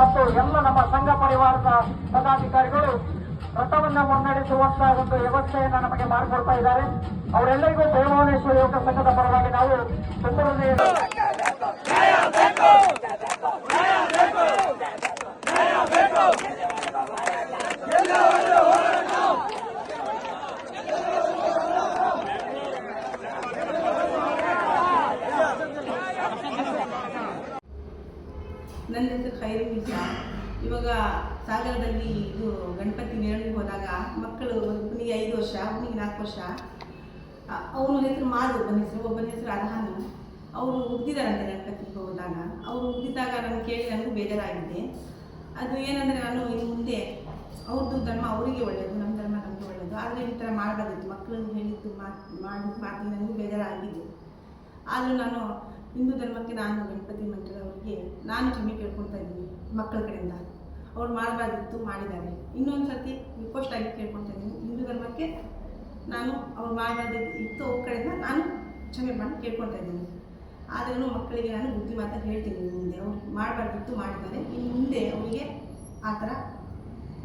ಮತ್ತು ಎಲ್ಲ ನಮ್ಮ ಸಂಘ ಪರಿವಾರದ ಪದಾಧಿಕಾರಿಗಳು ರಥವನ್ನು ಮುನ್ನಡೆಸುವಂತಹ ಒಂದು ವ್ಯವಸ್ಥೆಯನ್ನು ನಮಗೆ ಮಾಡಿಕೊಡ್ತಾ ಇದ್ದಾರೆ. ಅವರೆಲ್ಲರಿಗೂ ದೇವನೇಶ್ವರ ಯುವಕ ಸಂಘದ ಪರವಾಗಿ ನಾವು ತುಂಬ ನನ್ನ ಹೆಸರು ಖೈರು ನಿಜಾ ಇವಾಗ ಸಾಗರದಲ್ಲಿ ಇದು ಗಣಪತಿ ಮೆರವಣಿಗೆ ಹೋದಾಗ ಮಕ್ಕಳು ಒಬ್ಬನಿಗೆ ಐದು ವರ್ಷ ಒಬ್ಬನಿಗೆ ನಾಲ್ಕು ವರ್ಷ. ಅವನ ಹೆಸರು ಮಾರು, ಒಬ್ಬನ ಹೆಸರು ಒಬ್ಬನ ಹೆಸರು ಅರ್ಹಾನು. ಅವರು ಉಗ್ದಿದ್ದಾರಂತೆ ಗಣಪತಿಗೆ ಹೋದಾಗ. ಅವರು ಉಗ್ದಿದ್ದಾಗ ನಾನು ಕೇಳಿ ನನಗೂ ಬೇಜಾರಾಗಿದೆ. ಅದು ಏನಂದರೆ ನಾನು ಇನ್ನು ಮುಂದೆ ಅವ್ರದ್ದು ಧರ್ಮ ಅವರಿಗೆ ಒಳ್ಳೆಯದು ನಮ್ಮ ಧರ್ಮ ನಮಗೆ ಒಳ್ಳೆಯದು ಆದರೆ ಈ ಥರ ಮಾಡಬಾರ್ದಿತ್ತು. ಮಕ್ಕಳನ್ನು ಹೇಳಿದ್ದು ಮಾತು, ಮಾಡಿದ್ದು ಮಾತು ನನಗೂ ಬೇಜಾರಾಗಿದೆ. ಆದರೂ ನಾನು ಹಿಂದೂ ಧರ್ಮಕ್ಕೆ ನಾನು ಗಣಪತಿ ಮಂಟದವರಿಗೆ ನಾನು ಕ್ಷಮೆ ಕೇಳ್ಕೊಳ್ತಾ ಇದ್ದೀನಿ ಮಕ್ಕಳ ಕಡೆಯಿಂದ. ಅವ್ರು ಮಾಡಬಾರ್ದಿತ್ತು, ಮಾಡಿದ್ದಾರೆ. ಇನ್ನೊಂದು ಸರ್ತಿ ರಿಕ್ವೆಸ್ಟ್ ಆಗಿ ಕೇಳ್ಕೊಳ್ತಾ ಇದ್ದೀನಿ. ಹಿಂದೂ ಧರ್ಮಕ್ಕೆ ನಾನು ಅವ್ರು ಮಾಡಬಾರ್ದಿತ್ತು ಇತ್ತು, ಅವ್ರ ಕಡೆಯಿಂದ ನಾನು ಕ್ಷಮೆ ಮಾಡಿ ಕೇಳ್ಕೊಳ್ತಾ ಇದ್ದೀನಿ. ಆದ್ರೂ ಮಕ್ಕಳಿಗೆ ನಾನು ಬುದ್ಧಿ ಮಾತ್ರ ಹೇಳ್ತೀನಿ ಮುಂದೆ. ಅವ್ರು ಮಾಡಬಾರ್ದಿತ್ತು, ಮಾಡಿದ್ದಾರೆ. ಇನ್ನು ಮುಂದೆ ಅವರಿಗೆ ಆ ಥರ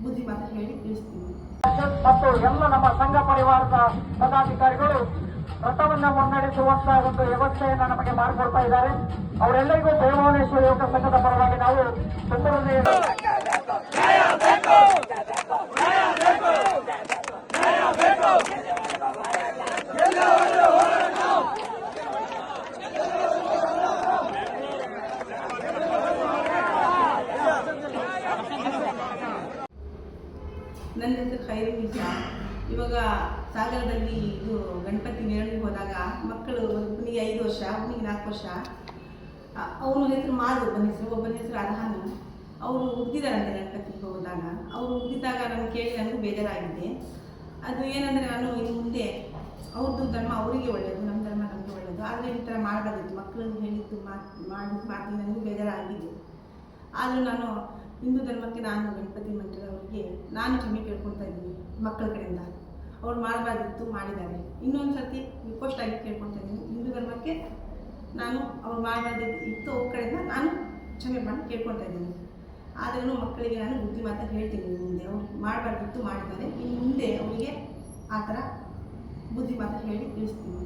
ಬುದ್ಧಿ ಮಾತ್ರ ಹೇಳಿ ತಿಳಿಸ್ತೀನಿ. ಮತ್ತು ನಮ್ಮ ಸಂಘ ಪರಿವಾರದ ಪದಾಧಿಕಾರಿಗಳು ರಥವನ್ನ ಮುನ್ನಡೆಸುವಂತ ಒಂದು ವ್ಯವಸ್ಥೆಯನ್ನ ನಮಗೆ ಮಾಡಿಕೊಡ್ತಾ ಇದ್ದಾರೆ. ಅವರೆಲ್ಲರಿಗೂ ದೇವಾಲೇಶ್ವರ ಯುವಕ ಸಂಘದ ಪರವಾಗಿ ನಾವು ನನ್ನ ಹೆಸರು ಖೈರು ನಿಜಾ ಇವಾಗ ಸಾಗರದಲ್ಲಿ ಇದು ಗಣಪತಿ ಮೆರವಣಿಗೆ ಹೋದಾಗ ಮಕ್ಕಳು ಒಬ್ಬನಿಗೆ ಐದು ವರ್ಷ ಒಬ್ಬನಿಗೆ ನಾಲ್ಕು ವರ್ಷ ಅವನ ಹೆಸರು ಮಾರು ಒಬ್ಬನ ಹೆಸರು ಒಬ್ಬನ ಹೆಸರು ಅರ್ಹಾನು. ಅವರು ಉಗ್ದಿದ್ದಾರಂತೆ ಗಣಪತಿಗೆ ಹೋದಾಗ. ಅವರು ಉಗ್ದಿದ್ದಾಗ ನಾನು ಕೇಳಿ ನನಗೂ ಬೇಜಾರಾಗಿದೆ. ಅದು ಏನಂದರೆ ನಾನು ಇನ್ನು ಮುಂದೆ ಅವ್ರದ್ದು ಧರ್ಮ ಅವರಿಗೆ ಒಳ್ಳೆಯದು ನಮ್ಮ ಧರ್ಮ ನಮಗೆ ಒಳ್ಳೆಯದು ಆದರೆ ಈ ಥರ ಮಾಡಬಾರ್ದಿತ್ತು. ಮಕ್ಕಳನ್ನು ಹೇಳಿದ್ದು ಮಾತು ಮಾಡಿ ಮಾತಿಗೆ ನನಗೂ ಬೇಜಾರಾಗಿದೆ. ಆದರೂ ನಾನು ಹಿಂದೂ ಧರ್ಮಕ್ಕೆ ನಾನು ಗಣಪತಿ ಮಂಟದವರಿಗೆ ನಾನು ಕ್ಷಮೆ ಕೇಳ್ಕೊಳ್ತಾ ಇದ್ದೀನಿ ಮಕ್ಕಳ ಕಡೆಯಿಂದ. ಅವ್ರು ಮಾಡಬಾರ್ದಿತ್ತು, ಮಾಡಿದ್ದಾರೆ. ಇನ್ನೊಂದು ಸರ್ತಿ ರಿಕ್ವೆಸ್ಟ್ ಆಗಿ ಕೇಳ್ಕೊಳ್ತಾ ಇದ್ದೀನಿ, ಹಿಂದೂ ಧರ್ಮಕ್ಕೆ ನಾನು ಅವ್ರು ಮಾಡಬಾರ್ದಿತ್ತು ಇತ್ತು, ಅವ್ರ ಕಡೆಯಿಂದ ನಾನು ಕ್ಷಮೆ ಮಾಡಿ ಕೇಳ್ಕೊಳ್ತಾ ಇದ್ದೀನಿ. ಆದ್ರೂ ಮಕ್ಕಳಿಗೆ ನಾನು ಬುದ್ಧಿ ಮಾತ್ರ ಹೇಳ್ತೀನಿ ಮುಂದೆ ಅವ್ರು ಮಾಡಬಾರ್ದಿತ್ತು, ಮಾಡಿದ್ದಾರೆ. ಇನ್ನು ಮುಂದೆ ಅವರಿಗೆ ಆ ಥರ ಬುದ್ಧಿ ಮಾತ್ರ ಹೇಳಿ ತಿಳಿಸ್ತೀನಿ.